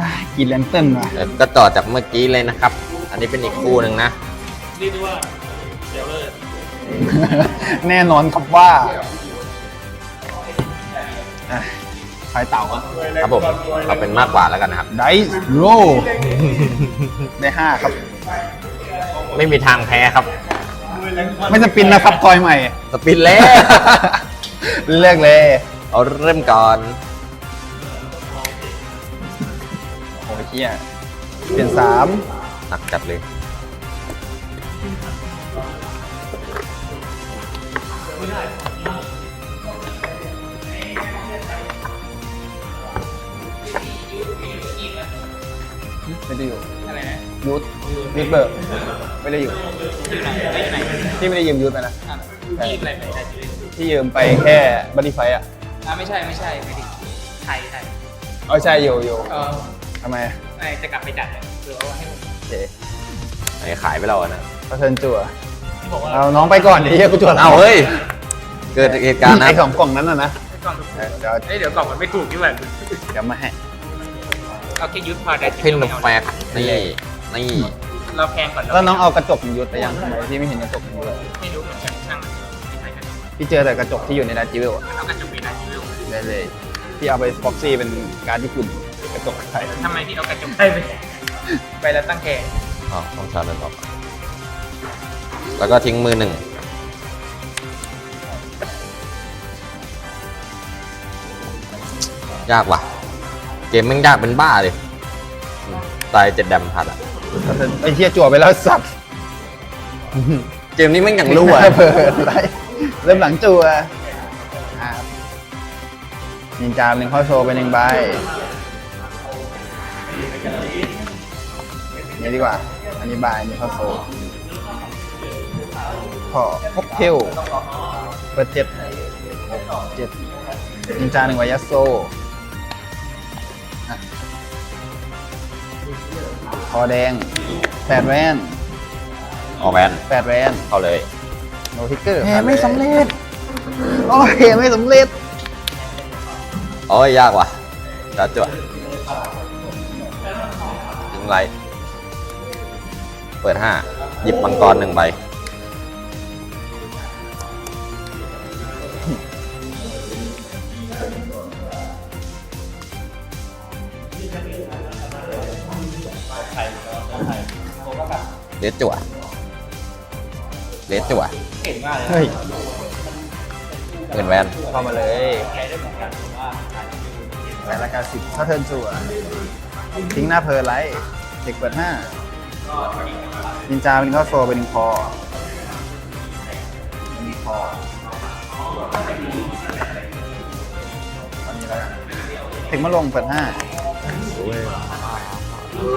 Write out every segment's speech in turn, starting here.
อะกินแลนเต้นว่ะเออก็ต่อจากเมื่อกี้เลยนะครับ อันนี้เป็นอีกคู่หนึ่งนะ เรียกได้ว่าเดี๋ยวเลยแน่นอนครับว่าอะไฟเต่าอะครับผมเราเป็นมากกว่าแล้วกันนะครับ ไดส์โรได้ห้าครับ ไม่มีทางแพ้ครับ ไม่จะปินนะครับทอยใหม่ สปินแล้ว เลือกเลย เอาเริ่มก่อน เฮียเปลี่ยนสามหนักจัดเลยไม่ได้อยู่อะไรนะยูทยูทเบิร์กไม่ได้อยู่อยู่ไหนไปอยู่ไหนที่ไม่ได้ยืมยูทไปนะอะที่อะไรไปได้ที่ที่ยืมไปแค่บัตตี้ไฟอะอะไม่ใช่ไม่ใช่ไม่ถึงไทยไทยเอาใช่อยู่อยู่เออ ทำไมไอจะกลับไปจัดเลยหรือว่าให้ผมโอเคไอ้ขายไปแล้วอะนะก็เชิญจั่วที่บอกว่าเอาน้องไปก่อนเดี๋ยวเฮียกูจั่วเอาเฮ้ย เกิดเหตุการณ์นะไอ้ของกล่องนั้นน่ะนะให้กล่องถูกเออเดี๋ยวเอ้ยเดี๋ยวกล่องมันไม่ถูกนี่หว่าเดี๋ยวมาให้เอาแค่ยุทธพอได้เพนแฟกนี่นี่เราแพงก่อนแล้วน้องเอากระจกยุทธไปยังทำไมพี่ไม่เห็นกระจกยุทธเลยไม่รู้เหมือนกันช่างมันไม่ใช่กันพี่เจอแต่กระจกที่อยู่ในดาจิเวลอะเอากระจกไปได้ที่เร็วได้เลยพี่เอาไปฟ็อกซี่เป็นการดญี่ปุ่น กระจกไทยทำไมที่เอากระจกไปไปแล้วตั้งแค่อ๋อต้องชาร์จเลยต่อแล้วก็ทิ้งมือหนึ่งยากว่ะ เกมแม่งยากเป็นบ้าเลยอืมตายเจ็ดแดมพัดอะไอ้เทียจั่วไปแล้วสัตว์เกมนี้แม่งอย่างรั่วเปิดไรเริ่มหลังจั่วครับนินจาหนึ่งเข้าโชว์ไปหนึ่งใบ นี่ดีกว่า อันนี้ใบอันนี้เข้าโชว์ขอพบเทลเปิดเจ็ดเจ็ดนินจาหนึ่งไวยัสโซอะคอแดงแปดแวนออกแวนแปดแวนเข้าเลยโนทิกเกอร์แหมไม่สำเร็จ โอเคไม่สำเร็จ โอ้ยยากว่ะจ้าจ วดทิ้งไรเปิดห้าหยิบมังกรหนึ่งใบเลสจั่วเลสจั่วเก่งมากเลยเฮ้ยเงินแวนเข้ามาเลยใช้ได้เหมือนกันผมว่าแหวนละกาสิบถ้าเทิร์นจั่วทิ้งหน้าเพลไลท์ เด็กเปิดห้านินจาเป็นข้อโซเป็นหนึ่งคอเป็นหนึ่งคอตอนนี้แล้วกันถึงมาลงเปิดห้า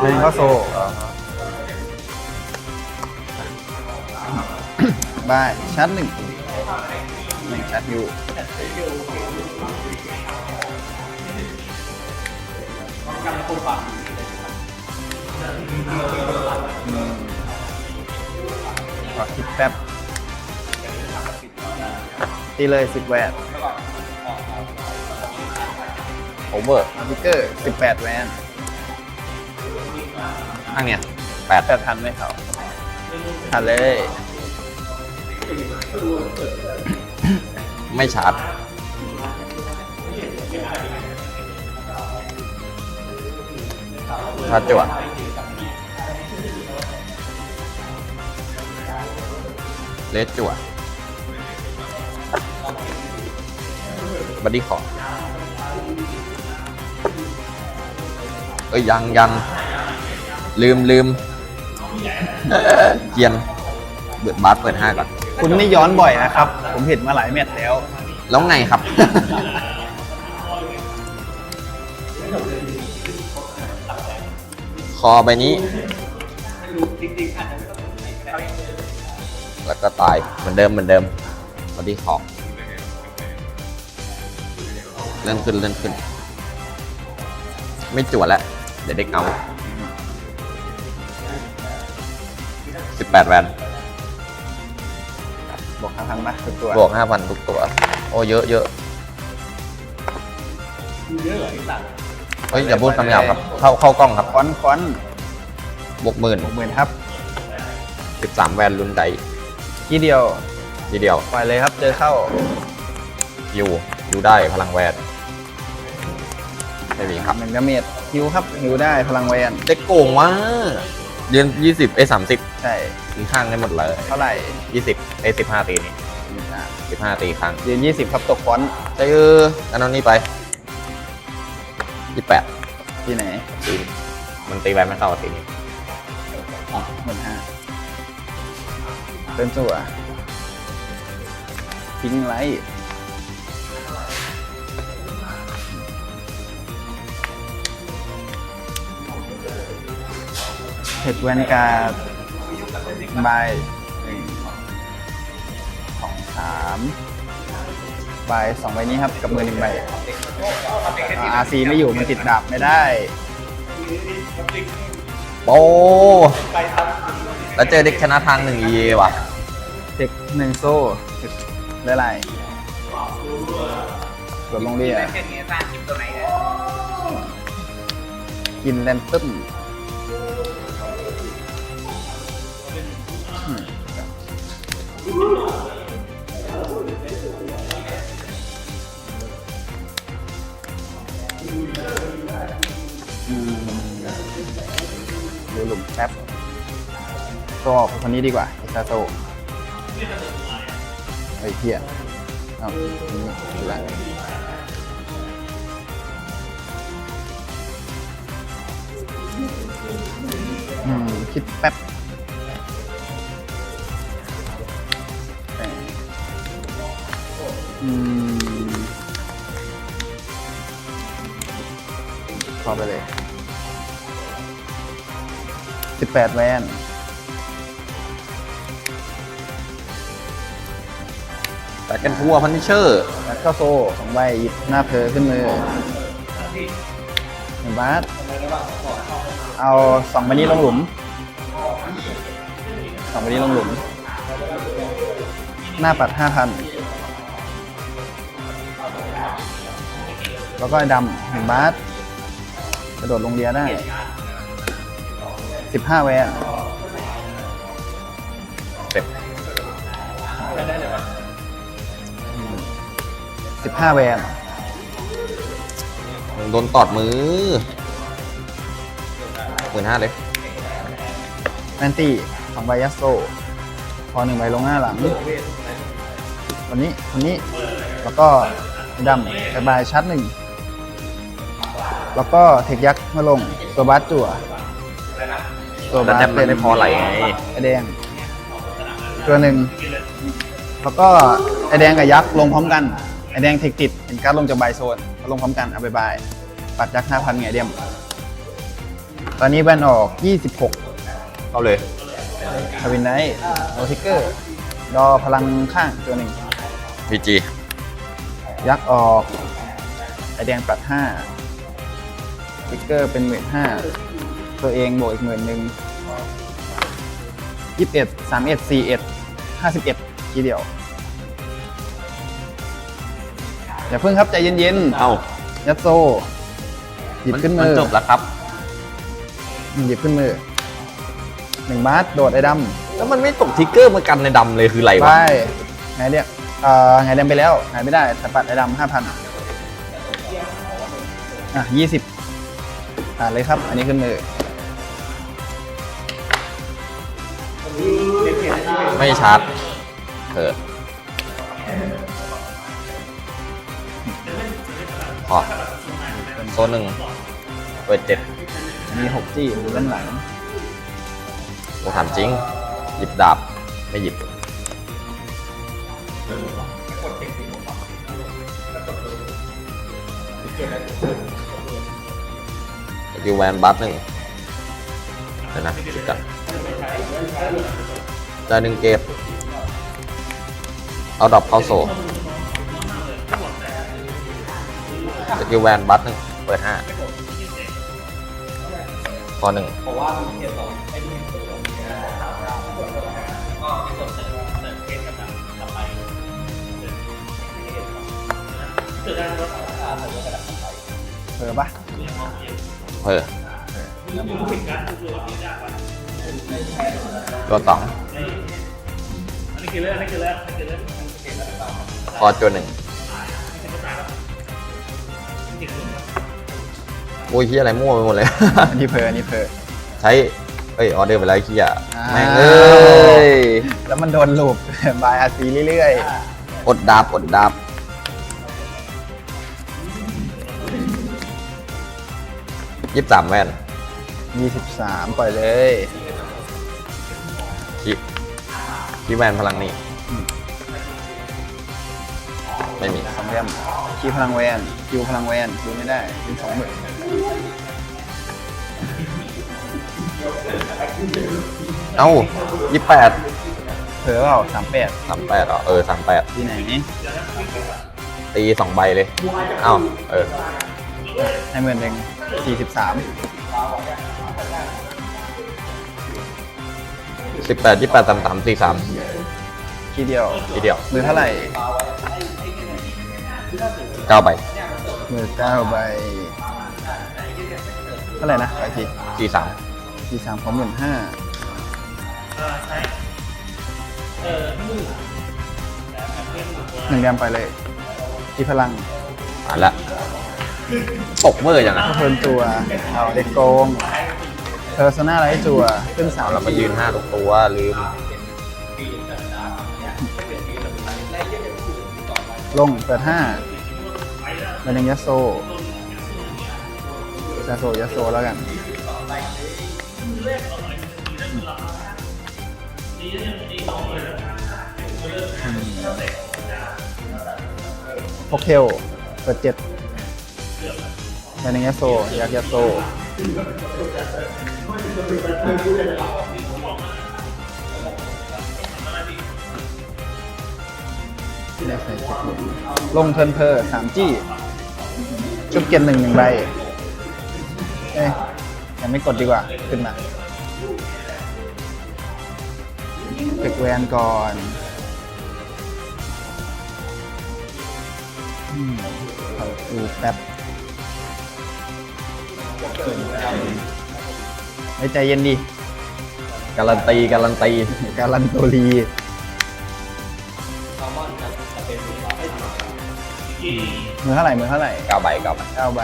เป็นข้อโซบายชัดหนึ่งหนึ่งชัดอยู่ ขอคิดแป๊บ ตีเลยสิบแวนโอเวอร์สติกเกอร์สิบแปดแวนข้างเนี่ยแปดแปดทันไหมเขาทันเลย ไม่ชาร์จชาร์จจั่ว เลสจั่วบัดดี้ขอ เอ้ยยังยังลืมลืมเกียนเปิดบาสเปิดห้าก่อน คุณนี่ย้อนบ่อยนะครับ ผมเห็นมาหลายแมตช์แล้ว แล้วไงครับ คอใบนี้ แล้วก็ตายเหมือนเดิมเหมือนเดิมบอดี้คอเลื่อนขึ้นเลื่อนขึ้น ไม่จวดแล้ว เดี๋ยวเด็กเอาสิบแปดแวนบอกทางทางนะทุกตัวบวกห้าพันทุกตัว โอ้เยอะเยอะเฮ้ยอย่าพูดคำหยาบครับ เข้าเข้ากล้องครับฟอนต์ฟอนต์บวกหมื่นหกหมื่นครับสิบสามแวนลุนได ทีเดียวทีเดียวปล่อยเลยครับ เจอเข้าอยู่อยู่ได้พลังแวนไม่มีครับหนึ่งดาเมจฮิวครับฮิวได้พลังแวนเด็กโกงว่ะยืนยี่สิบเอสามสิบใช่ตีข้างได้หมดเลยเท่าไหร่ยี่สิบเอสิบห้าตีนี่อะสิบห้าตีครั้งยืนยี่สิบครับตกฟอนต์เจออันนั้นนี่ไปยี่แปดที่ไหนตีมันตีแวนไม่เข้าตีนี้หมื่นห้า เป็นจั่วทิ้งไลท์เห็ดแวนการ์ดใบหนึ่งสองสามใบสองใบนี้ครับ กับมือหนึ่งใบอาร์ซีไม่อยู่มันติดดาบไม่ได้โปแล้วเจอเด็กชนะทางหนึ่งเอว่ะ เด็กหนึ่งโซ่ได้ไรกดลงเรียเช่นนี้สร้างคลิปตัวไหนเนี่ยกินแลนตึ้มดูหลุมแป๊บก็ออกคนนี้ดีกว่าอิซาโต ไอ้เพี้ยเอ้านี่ดูแลอืม คิดแป๊บอืมพอไปเลยสิบแปดแวน แต่กันทัวพันนิเชอร์แล้วก็โซ่สองใบหยิบหน้าเพอขึ้นมือหนึ่งบาทเอาสองใบนี้ลงหลุมสองใบนี้ลงหลุม หน้าปัดห้าพันแล้วก็ไอ้ดำหนึ่งบาทกระโดดลงเรียได้สิบห้าแวน สิบห้าแวนโดนตอดมือหมื่นห้าเลยแอนตี้สองใบยัสโซพอหนึ่งใบลงหน้าหลังวันนี้คนนี้แล้วก็ดำกระบายชัดหนึ่งแล้วก็เทคยักษ์มาลงตัวบาสจั่วตัวแล้วบาสแต้มเป็มันนไม่พอไหลไงไอแดงตัวหนึ่งแล้วก็ไอแดงกับยักษ์ลงพร้อมกันไอ แดงเทคติดเห็นการดลงจากบายโซนลงพร้อมกันเอาไปบาย ปัดยักษ์ห้าพันไงเดียม ตอนนี้แบนออก 26เข้าเลยทวินไนท์โนทิกเกอร์รอพลังข้างตัวหนึ่งพีจียักษ์ออกไอแดงปัดห้าทิกเกอร์เป็นหมื่นห้าตัวเองบวกอีกหมื่นหนึ่งยี่สิบเอ็ดสามเอ็ดสี่เอ็ดห้าสิบเอ็ดทีเดียว อย่าเพิ่งครับใจเย็นเอ้าๆยัดโซหยิบมันขึ้นมัมืนอจบแล้วครับอืมหยิบขึ้นมือหนึ่งบาสโดดไอ้ดแล้วมันไม่ตกทิกเกอร์มากันในดำเลยคืออะไรำไปวะไงเดียเอ่อไงเดมไปแล้วหายไม่ได้แต่ปัดไอ้ดำห้าพันอะยี่สิบผ่านเลยครับ อันนี้ขึ้นมือ ไม่ชาร์จเออพ อโซนหนึ่งเปิดเจ็ดมีหกจี้อยู่ด้านหลังโอ้ถามจริง หยิบดาบ ไม่หยิบสกิลแวนบัฟหนึ่งเดี๋ยวนะคิดกันจ่ายหนึ่งเกตเอาดอกเข้าโซ สกิลแวนบัฟหนึ่งเปิดห้าพอหนึ่งเพราะว่ามันเทียบต่อไอ้ที่เห็นตัวลงเนี่ยก็มีส่วนเสริมเสริมเกณฑ์กำลังกลับไปเสริมเกณฑ์คือได้ว่าสามารถเสริมกระดับกลับไปเผลอปะเออตัวสองอันนี้คือเรื่องอันนี้คือเรื่องอันนี้คือเรื่องพอตัวหนึ่ง โอ้ยเฮียอะไรมั่วไปหมดเลย อันนี้เพออันนี้เพอ ใช้เอ้ยออเดอร์ไปแล้วไอ้เฮียอ้าแม่งเอ้ยแล้วมันโดนลูป บายอาซีเรื่อยอดดาบอดดาบยี่สิบสามแว่นๆ 23 ปล่อยเลยคิคิแวนพลังนี่ ไม่มีสองเหลี่ยมคีย์พลังแวนคิวพลังแวนคิวไม่ได้เป็นสองหมื่นเอ้ายี่แปดเผลอเปล่าสามแปดสามแปดเหรอเออสามแปดที่ไหนตีสองใบเลยเอ้าเออให้หมื่นหนึ่งสี่สิบสามสิบแปดยี่แปดสามสามสี่สามคีย์เดียวทีเดียวมือเท่าไหร่ เก้าใบมือเก้าใบเท่าไหร่นะไปทีสี่สามสี่สามของหมื่นห้าใช้เออมือหนึ่งแดมไปเลยคีย์พลังอ่านละตกเมื่อยังไงเพิ่มตัวเอาเด็กโกงเพอร์โซนาไรจัวขึ้นสามเรามายืนห้าทุกตัวลืม ลงเปิดห้าเป็นหนึ่งยัโซยาโซยาโซแล้วกันโอเคเปิดเจ็ดเป็นหนึ่งยัโซยักยัโซ ได้ใส่เจ็ดลงเทิร์นเพอร์สามจี้ชุบเกียนหนึ่งหนึ่งใบเอ้ยยังไม่กดดีกว่า ขึ้นมาเก็กแวนก่อนอืมขอดูแป๊บไว้ใจเย็นดี การันตี การันตี การันโตรี มือเท่าไหร่มือเท่าไหร่เก้าใบเก้าใบเก้าใบ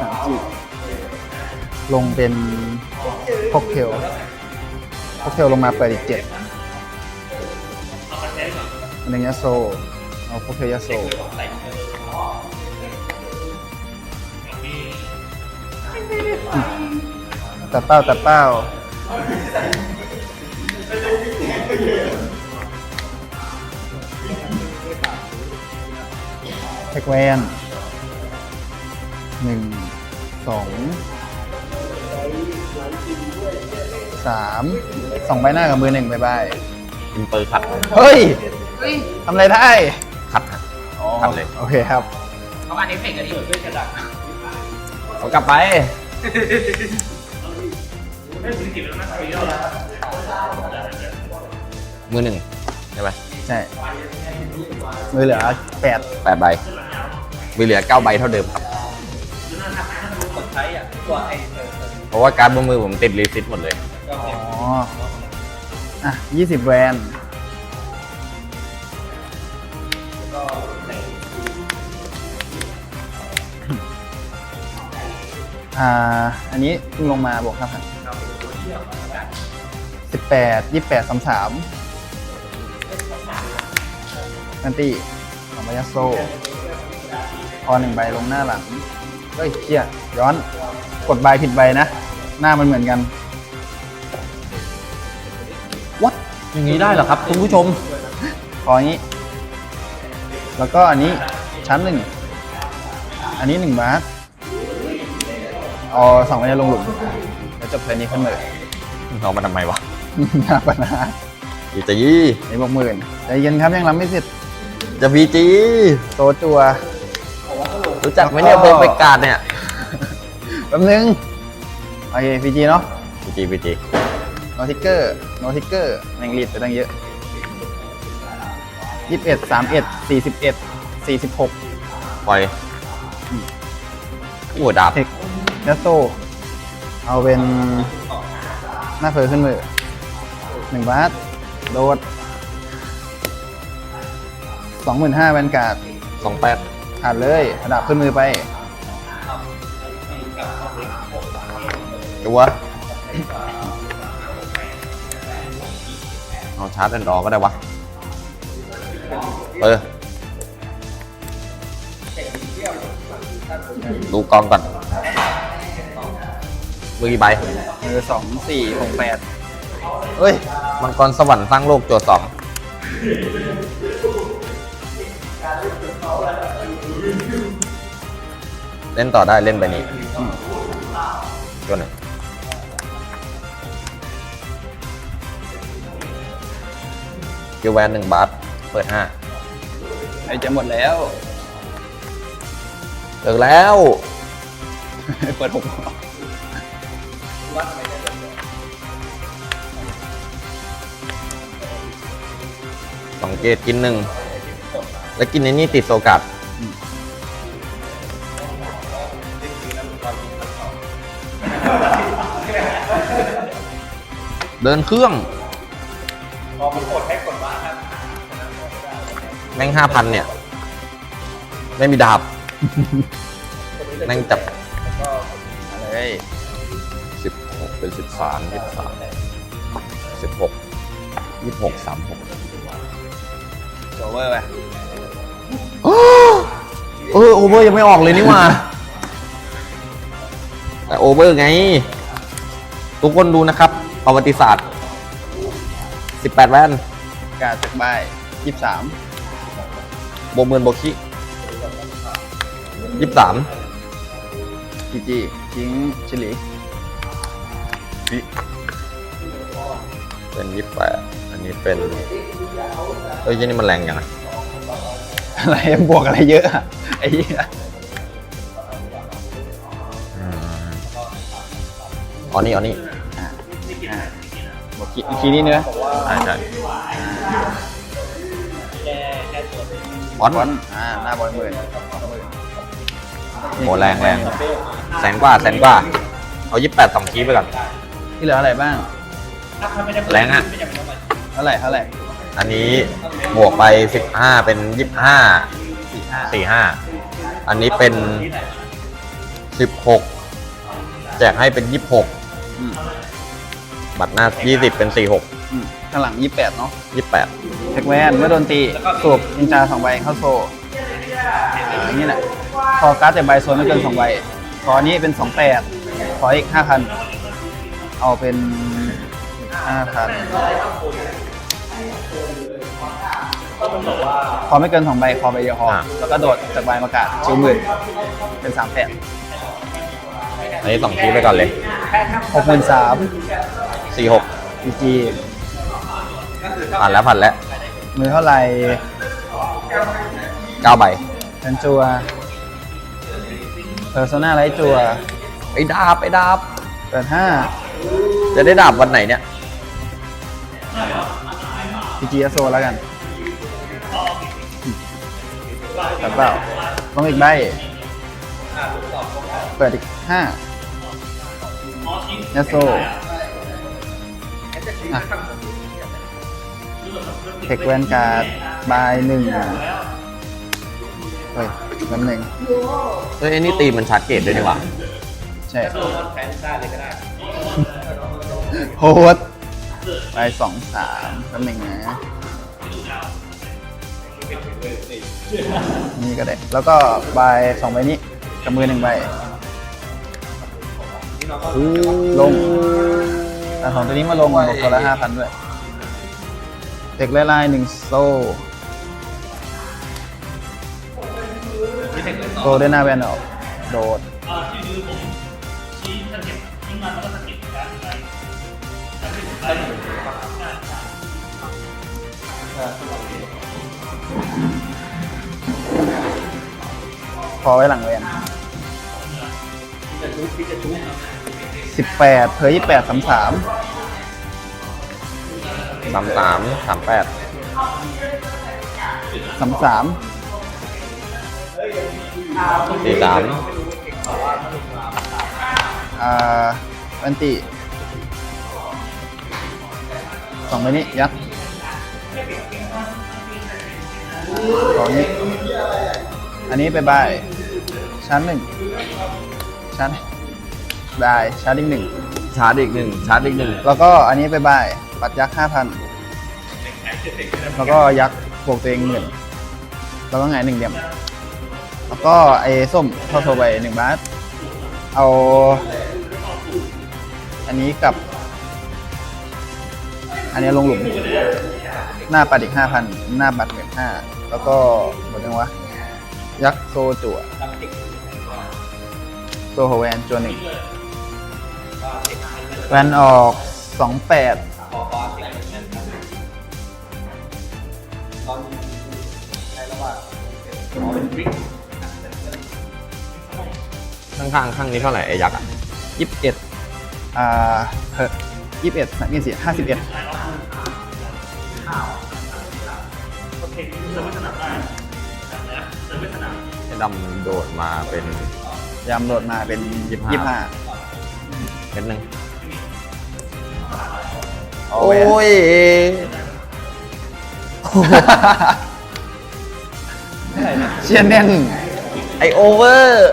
สามจีลงเป็นพกเทลพกเทลลงมาเปิดอีกเจ็ดอันหนึงยาโซเอาพกเทลยาโซตัดเป้าตัดเป้า เทคแวนหนึ่งสองสามสองใบหน้ากับมือหนึ่งบายบายอินเปอร์ขัดเฮ้ยทำอะไรได้ขัดครับขัดเลยโอเคครับเขาอันนี้เฟกกันที่เพื่อนกระดักเอากลับไปไม่ถึงจิบแล้วนะคุยแล้ว มือหนึ่งใช่ไหมใช่ มือเหลือแปดแปดใบมีเหลือเก้าใบเท่าเดิมครับกดใช้อะตัวไอ้เออเพราะว่าการดบนมือผมติดรีซิตหมดเลยก็อ๋เก็บออะยี่สิบแวนอ่า อันนี้เพิ่งลงมาบวกห้าพันสิบแปดยี่แปดสามสาม นันตี้สองใบยัสโซพอหนึ่งใบลงหน้าหลังเฮ้ยเชี่ยย้อน กดใบผิดใบนะ หน้ามันเหมือนกันวัดอย่างนี้ได้เหรอครับ คุณผู้ชมพออย่างนี้ แล้วก็อันนี้ชั้นหนึ่ง อันนี้หนึ่งบาทเอาสองใบนี้ลงหลุมแล้วจบเพลงนี้ขึ้นเลยเอามาทำไมวะ หน้าปัญหาพีจีในบอกหมื่นใจเย็นครับยังรับไม่เสร็จ จะพีจีโตจัว รู้จักไหมเนี่ยเบอร์ไปการดเนี่ยแป๊บนึง โอเคพีจีเนาะพีจีพีจีโนทิกเกอร์โนทิกเกอร์แมงรีดไปตั้งเยอะยี่สิบเอ็ดสามเอ็ดสี่สิบเอ็ดสี่สิบหกปล่อยโอ้ดาบเทคเนสโซ เอาเป็น หน้าเพอขึ้นมือหนึ่งบาท โดด สองหมื่นห้าแวนการ์ดสองแปดขาดเลยระดับขึ้นมือไป ตัวเอาชาร์จแอนดอร์ก็ได้วะ เออ ดูกองก่อนมือกี่ใบมือสองสี่หกแปดเอ้ย มังกรสวรรค์สร้างโลกตัวสอง ล่นต่อได้เล่นไปนี้ตัวหนึ่งคิวแวนหนึ่งบาทเปิดห้าไอจะหมดแล้วเลิกแล้ว เปิดหกสองเกตกินหนึ่ง แล้วกินในนี่ติดโซกัด เดินเครื่องพอมันกดให้กดว่าครับแม่งห้าพันเนี่ย ไม่มีดาบ แม่งจับเฮ้ยสิบหกเป็นสิบสามยี่สามสิบหกยี่หกสามหกโจเวอร์ไปเออโอเวอร์ยังไม่ออกเลยนี่หว่าแต่โอเวอร์ไง ทุกคนดูนะครับ ประวัติศาสตร์ 18 แว่นการจากใบยี่สามโบเมือนโบคิ23จีจีทิ้งชิลิเป็น28อันนี้เป็นเอ้ยยี่นี่มันแรงอย่างไงอะไรบวกอะไรเยอะอะไอ้เหี้ยอ๋อนี่อ๋อนี่ บวกคีคีนี่เนื้อใช่ใช่แค่แค่ตัวเองบอลบอลอ่าหน้าบอลหมื่นโหแรงแรงแสนกว่าแสนกว่า เอา28สองคีย์ไปก่อนที่เหลืออะไรบ้าง ถ้าเขาไม่ได้แรงอะ ไม่จำเป็นต้องมาเท่าไหร่เท่าไหร่อันนี้บวกไป15เป็น25สี่ห้า45อันนี้เป็น16แจกให้เป็น26อืม บัตรหน้า 20 เป็น 46 อืมข้างหลังยี่แปดเนาะ28เทคแวนเมื่อโดนตีสูบนินจาสองใบเข้าโซ่อ่าอย่างนี้แหละพอการ์ดแต่ใบโซนไม่เกินสองใบขออันนี้เป็นสองแปดขออีกห้าพันเอาเป็นห้าพันพอไม่เกินสองใบคอใบเดียวพออ่า แล้วก็โดดจากใบมากาศชิวหมื่นเป็นสามแปดอันนี้2คีย์ไปก่อนเลยหกหมื่นสาม 46พีจีผ่านแล้วผ่านแล้วมือเท่าไหร่9ใบเป็นจัวเพอร์โซนาไลท์จัวไอ้ดาบไอ้ดาบเปิดห้าจะได้ดาบวันไหนเนี่ยพีจีโซแล้วกันตัดเปล่าลงอีกใบเปิดอีกห้าเนสโซ อะเทคแวนการ์ดบายหนึ่งเฮ้ยน้ำหนึ่งเฮ้ยไอ้นี่ตีมันชาร์จเกตด้วยนี่หว่าใช่แทนได้เลยก็ได้โฮดไปสองสามน้ำหนึ่งนะนี่ก็ได้ แล้วก็ใบสองใบนี้กับมือหนึ่งใบลง แต่ของตัวนี้มาลงบวกตัวละห้าพันด้วย เด็กไล่ไล่หนึ่งโซ่โซ่ได้หน้าแวนออก โดดพอไว้หลังเวน สิบแปดเพยยี่แปดสามสามสามสามสามแปดสามสามสี่สามอ่าแวนตี้สองใบนี้ยัดสองนี้ อันนี้ไปบายชั้นหนึ่งชั้น บายชั้นอีกหนึ่งชาร์จอีกหนึ่งชาร์จอีกหนึ่งแล้วก็อันนี้ไปบายปัดยักษ์ห้าพันแล้วก็ยักษ์บวกตัวเองหมื่นแล้วก็ไงายหนึ่งเหลี่ยมแล้วก็ไอ้ส้มเข้าโซไปหนึ่งบาทเอา อันนี้กับ อันนี้ลงหลุม หน้าปัดอีกห้าพันหน้าบัตรหมื่นห้าแล้วก็หมดยังวะยักษ์โซจั่วโซโฮแวนจั่วหนึ่ง แวนออกสองแปดพอพอสิ่งนั้นตอนในระหว่างเป็นบริกข้างๆข้างนี้เท่าไหร่ไอ้ยักษ์อะยี่สิบเอ็ดอ่าเฮ้ยี่สิบเอ็ดนี่สิห้าสิบเอ็ดไอ้ดำโดดมาเป็นยำโหลดมาเป็นยี่ยี่สิสิบบห้า ห้าเพชรหนึ่งโอ้โอ้ยยเชียนแน่น ไอโอเวอร์